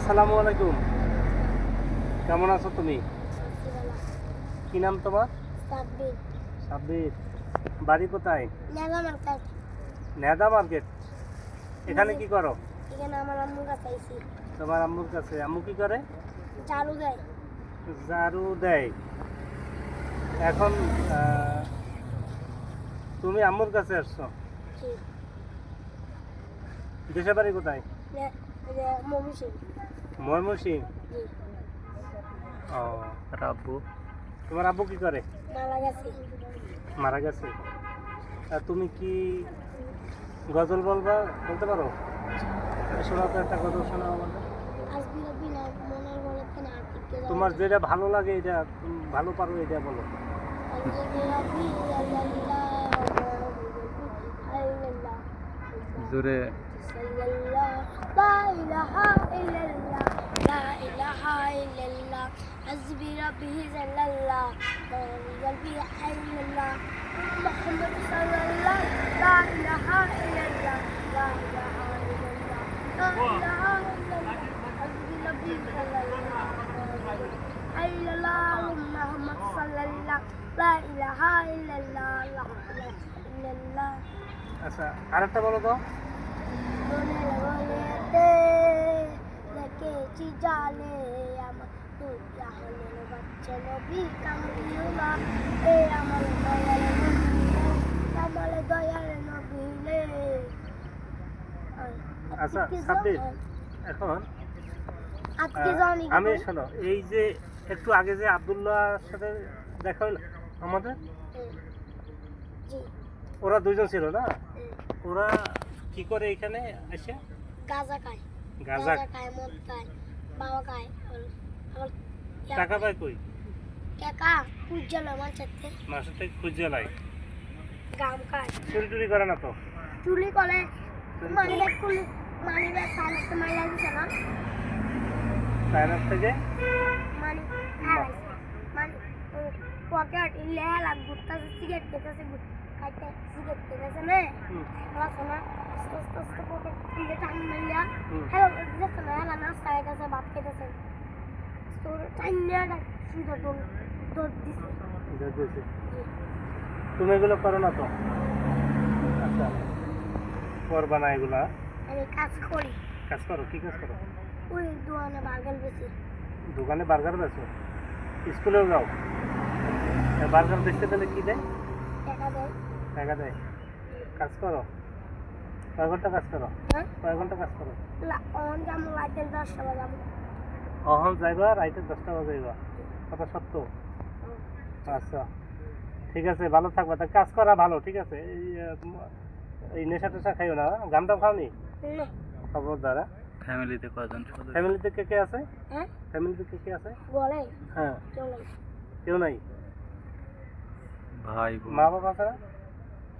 আসসালামু আলাইকুম। কেমন আছো তুমি? কি নাম তোমার? সাব্বির। বাড়ি কোথায়? নেদা মার্কেট। এখানে কি করো? এখানে আমার আম্মুর কাছে আইছি। তোমার আম্মুর কাছে। আম্মু কি করে? চালু দেয়। ঝাড়ু দেয়। এখন তুমি আম্মুর কাছে আসছো? দেশের বাড়ি কোথায়? মমি সিং ময়মনসিং ও। আব্বু তোমার আব্বু কি করে? মারা গেছে। মারা আর তুমি কি গজল বলবা বলতে পারো? শোনাও তো একটা গজল শোনাও আমাদের আসবি রবি না মনের বলে কেন আর্থিককে তোমার যেটা ভালো লাগে এটা তুমি ভালো পারো এটা বলো আসবি রবি আল্লাহ আল্লাহ জোরে সাল্লাল্লাহ লা ইলাহা ইল্লাল্লাহ লা ইলাহা ইল্লাল্লাহ হাসবি রাব্বি জাল্লাল্লাহ রাব্বি হাইল্লাহ মুহাম্মদ সাল্লাল্লাহ লা ইলাহা ইল্লাল্লাহ লা ইলাহা ইল্লাল্লাহ লা ইলাহা ইল্লাল্লাহ হাসবি রাব্বি জাল্লাল্লাহ হাইল্লাহ মুহাম্মদ সাল্লাল্লাহ লা ইলাহা ইল্লাল্লাহ লা ইলাহা ইল্লাল্লাহ আচ্ছা আরেকটা বলো তো মনের বলেতে দেখেছি জালে আমার তুই জাহানের বাচ্চা নবী কামড়িওলা এ আমার দয়াল আমার দয়াল নবীলে আচ্ছা সাব্বির এখন আমি শোনো এই যে একটু আগে যে আবদুল্লাহর সাথে দেখা হলো আমাদের? ওরা দুজন ছিল না? ওরা কি করে এখানে এসে? গাঁজা খায়। গাঁজা? খায় মদ খায় বাবা খায় টাকা পায় কই? টাকা উজ্জ্বল মানুষের থেকে। মাসের থেকে খুঁজে গাম খায়। চুরি টুরি করে না তো? চুলি করে। মানি ব্যাগ খুলে মানি ব্যাগ সাইলেন্সে মাইরা দিছে না? সাইনাস থেকে? মানি মানি পকেট ইলে হেলা গুটতাছে সিগারেট খেতেছে হুম, রাখছে না আস্তে আস্তে আস্তে পকেট ইলে টান মাইরা হুম। হ্যালো দেখছে না হেলা নাস্তা খাইতেছে ভাত খাইতেছে। তো টাইম নিয়ে ডাক সুন্দর দোল দোল দিছে। তুমি এগুলো করো না তো? আচ্ছা। করবা না এগুলা? আমি কাজ করি। কাজ করো কি কাজ করো? ওই দোকানে বার্গার বেশি দোকানে বার্গার বেচো? স্কুলেও যাও? বার্গার বেচতে পেলে কি দেয়? টাকা দেয়। টাকা দেয় কাজ করো। কয় ঘণ্টা কাজ করো? হ্যাঁ? কয় ঘণ্টা কাজ করো? অহন যাইবা রাইতে দশটা বাজাইবা। কথা সত্য? আচ্ছা। ঠিক আছে ভালো থাকবা। তা কাজ করা ভালো ঠিক আছে? এই এই নেশা টেশা খাইও না গামটা খাওনি? না। খবরদার ফ্যামিলিতে কজন সদস্য? ফ্যামিলিতে কে কে আছে? হ্যাঁ? ফ্যামিলিতে কে কে আছে? বলে। হ্যাঁ। কেউ নাই। ভাই মা বাবা না?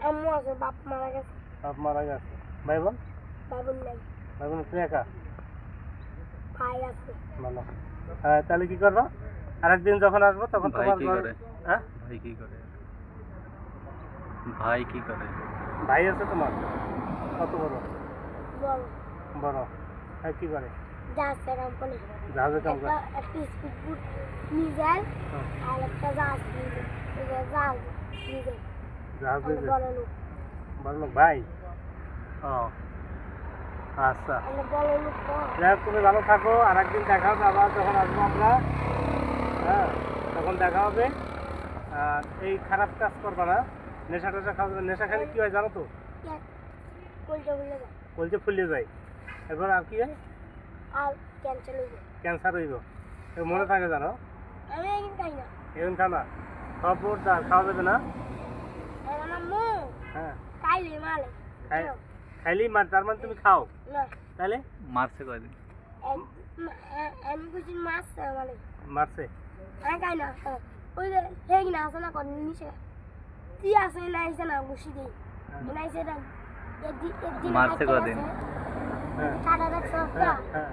আম্মু আছে বাপ মারা গেছে। বাপ মারা গেছে। ভাই বোন? বাবুর নাই। ভাই বোন তুই একা? ভাই আছে। ভালো। হ্যাঁ তাহলে কি করব? আরেকদিন যখন আসব তখন ভাই তোমার কি ঘরে করে? হ্যাঁ? ভাই কি করে? ভাই কি করে? ভাই আছে তোমার? কত বড়? বল বড়। হ্যাঁ কি করে? যাচ্ছে কোম্পানি জাহাজে কাম করে একটা স্পিড বুট নিয়ে যায় হ্যাঁ, আর একটা জাহাজ নিয়ে যায়। জাহাজ নিয়ে যায়। জাহাজ বড় লোক। ভাই? ও আচ্ছা। যাই তুমি ভালো থাকো আর একদিন দেখা হবে আবার যখন আসব আমরা। হ্যাঁ তখন দেখা হবে। আর এই খারাপ কাজ করবা না। নেশা টেশা খাওয়া। নেশা খেলে কি হয় জানো তো? কলজে ফুলিয়ে যায়। এরপর আর কি হয়? ক্যান্সার হইব। মনে থাকে জানো? এখন খানা খবরদার খাওয়া যাবে না। আম্মু হ্যাঁ। খাইলে মালে। খাই খাইলেই মার তার মানে তুমি খাও। না। তাহলে মারছে কয়দিন? আমি কিছু মাছ মানে মারছে? আমি খাই না হ্যাঁ। ওই যে হেগ না আছে না কত নিচে তুই আছে না আইসে না গুছি দিই। না আইসে না একদিন একদিন মারছে কদিন? হ্যাঁ। হ্যাঁ, হ্যাঁ।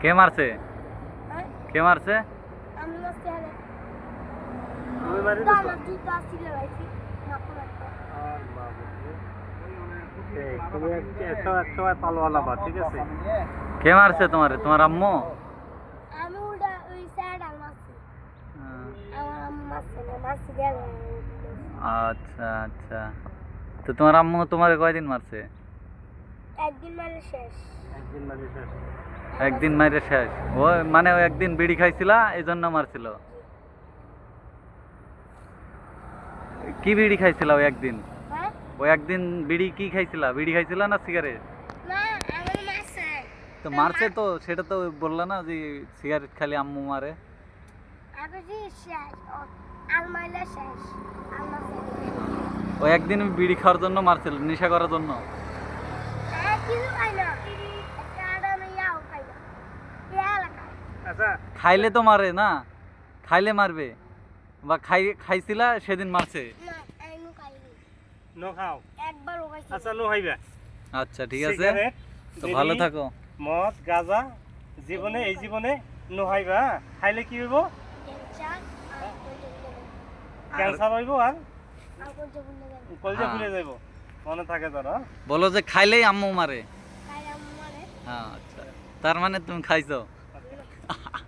কে মারছে? হ্যাঁ। কে মারছে? আমি মাছতে কে মারছে তোমারে? তোমার আম্মু? আচ্ছা আচ্ছা। তো তোমার আম্মু তোমারে কয়দিন মারছে? একদিন মারলে শেষ। একদিন মাঝে শেষ। একদিন মাইরে শেষ। ও মানে একদিন বিড়ি খাইছিলা এই জন্য মারছিল? কি বিড়ি খাইছিলা ও একদিন? হ্যাঁ? ও একদিন বিড়ি কি খাইছিলা? বিড়ি খাইছিলা না সিগারেট না আমার মারছে। তো মারছে তো সেটা তো বললা না যে সিগারেট খালি আম্মু মারে। আমি যে শেষ। ও- আর মারলে শেষ। আর মারছে ও একদিন বিড়ি খাওয়ার জন্য মারছিল নেশা করার জন্য। হ্যাঁ কিছু খাই না। একটা আড়ানো ইয়াও খাই না। এলাকায়। আচ্ছা। খাইলে তো মারে না? খাইলে মারবে। বা খাই খাইছিলা সেদিন মারছে না নো খাও। একবার খাইছি। আচ্ছা নো খাইবা। আচ্ছা ঠিক আছে। তো ভালো থাকো। মদ গাঁজা জীবনে এই জীবনে নো খাইবা হ্যাঁ? খাইলে কি হইব? ক্যান্সার হইব আর? কলজা হ্যাঁ। ফুলে যাইব। মনে থাকে তোর? বলো যে খাইলেই আম্মু মারে। হ্যাঁ আচ্ছা। তার মানে তুমি খাইছো?